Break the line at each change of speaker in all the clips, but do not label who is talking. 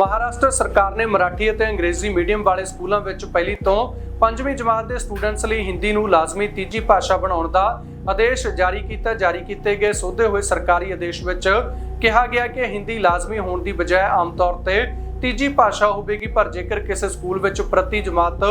ਮਹਾਰਾਸ਼ਟਰ ਸਰਕਾਰ ਨੇ ਮਰਾਠੀ ਅਤੇ ਅੰਗਰੇਜ਼ੀ ਮੀਡੀਅਮ ਵਾਲੇ ਸਕੂਲਾਂ ਵਿੱਚ ਪਹਿਲੀ ਤੋਂ ਪੰਜਵੀਂ ਜਮਾਤ ਦੇ ਸਟੂਡੈਂਟਸ ਲਈ ਹਿੰਦੀ ਨੂੰ ਲਾਜ਼ਮੀ ਤੀਜੀ ਭਾਸ਼ਾ ਬਣਾਉਣ ਦਾ ਆਦੇਸ਼ ਜਾਰੀ ਕੀਤਾ। ਜਾਰੀ ਕੀਤੇ ਗਏ ਸੋਧੇ ਹੋਏ ਸਰਕਾਰੀ ਆਦੇਸ਼ ਵਿੱਚ ਕਿਹਾ ਗਿਆ ਕਿ ਹਿੰਦੀ ਲਾਜ਼ਮੀ ਹੋਣ ਦੀ ਬਜਾਏ ਆਮ ਤੌਰ ਤੇ ਤੀਜੀ ਭਾਸ਼ਾ ਹੋਵੇਗੀ, ਪਰ ਜੇਕਰ ਕਿਸੇ ਸਕੂਲ ਵਿੱਚ ਪ੍ਰਤੀ ਜਮਾਤ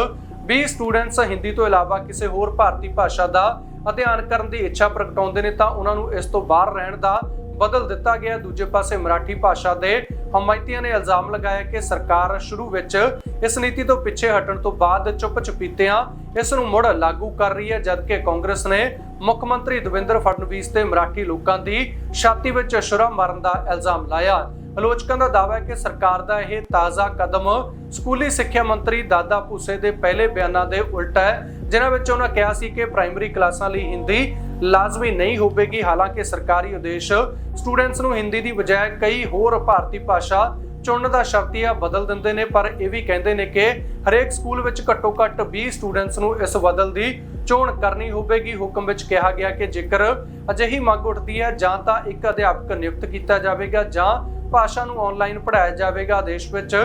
20 ਸਟੂਡੈਂਟਸ ਹਿੰਦੀ ਤੋਂ ਇਲਾਵਾ ਕਿਸੇ ਹੋਰ ਭਾਰਤੀ ਭਾਸ਼ਾ ਦਾ ਅਧਿਐਨ ਕਰਨ ਦੀ ਇੱਛਾ ਪ੍ਰਗਟਾਉਂਦੇ ਨੇ, ਤਾਂ ਉਹਨਾਂ ਨੂੰ ਇਸ ਤੋਂ ਬਾਹਰ ਰਹਿਣ ਦਾ ਬਦਲ ਦਿੱਤਾ ਗਿਆ। ਦੂਜੇ ਪਾਸੇ ਮਰਾਠੀ ਭਾਸ਼ਾ ਦੇ ਹਮਾਇਤੀਆਂ ਨੇ ਇਲਜ਼ਾਮ ਲਗਾਇਆ ਕਿ ਸਰਕਾਰ ਸ਼ੁਰੂ ਵਿੱਚ ਇਸ ਨੀਤੀ ਤੋਂ ਪਿੱਛੇ ਹਟਣ ਤੋਂ ਬਾਅਦ ਚੁੱਪ ਚਪੀਤਿਆਂ ਇਸ ਨੂੰ ਮੁੜ ਲਾਗੂ ਕਰ ਰਹੀ ਹੈ, ਜਦਕਿ ਕਾਂਗਰਸ ਨੇ ਮੁੱਖ ਮੰਤਰੀ ਦਵਿੰਦਰ ਫੜਨਵੀਸ ਤੇ ਮਰਾਠੀ ਲੋਕਾਂ ਦੀ ਛਾਤੀ ਵਿੱਚ ਛੁਰਾ ਮਾਰਨ ਦਾ ਇਲਜ਼ਾਮ ਲਾਇਆ। ਆਲੋਚਕਾਂ ਦਾ ਦਾਅਵਾ ਹੈ ਕਿ ਸਰਕਾਰ ਦਾ ਇਹ ਤਾਜ਼ਾ ਕਦਮ ਸਕੂਲੀ ਸਿੱਖਿਆ ਮੰਤਰੀ ਦਾਦਾ ਭੂਸੇ ਦੇ ਪਹਿਲੇ ਬਿਆਨਾਂ ਦੇ ਉਲਟ ਹੈ। ਜਿਨ੍ਹਾਂ ਵਿੱਚ ਉਹਨਾਂ ਕਿਹਾ ਸੀ ਕਿ ਪ੍ਰਾਇਮਰੀ ਕਲਾਸਾਂ ਲਈ ਹਿੰਦੀ ਲਾਜ਼ਮੀ ਨਹੀਂ ਹੋਵੇਗੀ। ਹਾਲਾਂਕਿ ਸਰਕਾਰੀ ਆਦੇਸ਼ ਸਟੂਡੈਂਟਸ ਨੂੰ ਹਿੰਦੀ ਦੀ ਬਜਾਏ ਕਈ ਹੋਰ ਭਾਰਤੀ ਭਾਸ਼ਾ ਚੁਣਨ ਦਾ ਸ਼ਰਤੀਆ ਬਦਲ ਦਿੰਦੇ ਨੇ। ਪਰ ਇਹ ਵੀ ਕਹਿੰਦੇ ਨੇ ਕਿ ਹਰੇਕ ਸਕੂਲ ਵਿੱਚ ਘੱਟੋ ਘੱਟ 20 ਸਟੂਡੈਂਟਸ ਨੂੰ ਇਸ ਬਦਲ ਦੀ ਚੋਣ ਕਰਨੀ ਹੋਵੇਗੀ। ਹੁਕਮ ਵਿੱਚ ਕਿਹਾ ਗਿਆ ਕਿ ਜੇਕਰ ਅਜਿਹੀ ਮੰਗ ਉੱਠਦੀ ਹੈ, ਜਾਂ ਤਾਂ ਇੱਕ ਅਧਿਆਪਕ ਨਿਯੁਕਤ ਕੀਤਾ ਜਾਵੇਗਾ, ਜਾਂ ਭਾਸ਼ਾ ਨੂੰ ਆਨਲਾਈਨ ਪੜ੍ਹਾਇਆ ਜਾਵੇਗਾ। ਦੇਸ਼ ਵਿੱਚ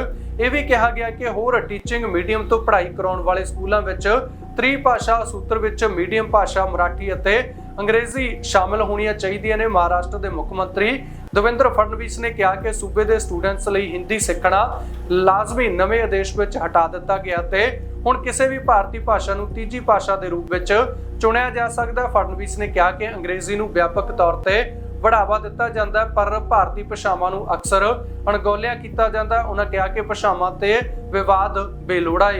ਇਹ ਵੀ ਕਿਹਾ ਗਿਆ ਕਿ ਹੋਰ ਟੀਚਿੰਗ ਮੀਡੀਅਮ ਤੋਂ ਪੜ੍ਹਾਈ ਕਰਾਉਣ ਵਾਲੇ ਸਕੂਲਾਂ ਵਿੱਚ ਤ੍ਰੀ ਭਾਸ਼ਾ ਸੂਤਰ ਵਿੱਚ ਮੀਡੀਅਮ ਭਾਸ਼ਾ ਮਰਾਠੀ ਅਤੇ ਅੰਗਰੇਜ਼ੀ ਸ਼ਾਮਲ ਹੋਣੀਆਂ ਚਾਹੀਦੀਆਂ ਨੇ। ਮਹਾਰਾਸ਼ਟਰ ਦੇ ਮੁੱਖ ਮੰਤਰੀ ਦਵਿੰਦਰ ਫੜਨਵੀਸ ਨੇ ਕਿਹਾ ਕਿ ਸੂਬੇ ਦੇ ਸਟੂਡੈਂਟਸ ਲਈ ਹਿੰਦੀ ਸਿੱਖਣਾ ਲਾਜ਼ਮੀ ਨਵੇਂ ਆਦੇਸ਼ ਵਿੱਚ ਹਟਾ ਦਿੱਤਾ ਗਿਆ ਤੇ ਹੁਣ ਕਿਸੇ ਵੀ ਭਾਰਤੀ ਭਾਸ਼ਾ ਨੂੰ ਤੀਜੀ ਭਾਸ਼ਾ ਦੇ ਰੂਪ ਵਿੱਚ ਚੁਣਿਆ ਜਾ ਸਕਦਾ ਹੈ। ਫਡਨਵੀਸ ਨੇ ਕਿਹਾ ਕਿ ਅੰਗਰੇਜ਼ੀ ਨੂੰ ਵਿਆਪਕ ਤੌਰ ਤੇ ਵੜਾਵਾ ਦਿੱਤਾ ਜਾਂਦਾ ਹੈ, ਪਰ ਭਾਰਤੀ ਭਾਸ਼ਾਵਾਂ ਨੂੰ ਅਕਸਰ ਅਣਗੌਲਿਆ ਕੀਤਾ ਜਾਂਦਾ ਹੈ। ਉਹਨਾਂ ਕਿਹਾ ਕਿ ਭਾਸ਼ਾਵਾਂ ਤੇ ਵਿਵਾਦ ਬੇਲੋੜਾ ਹੈ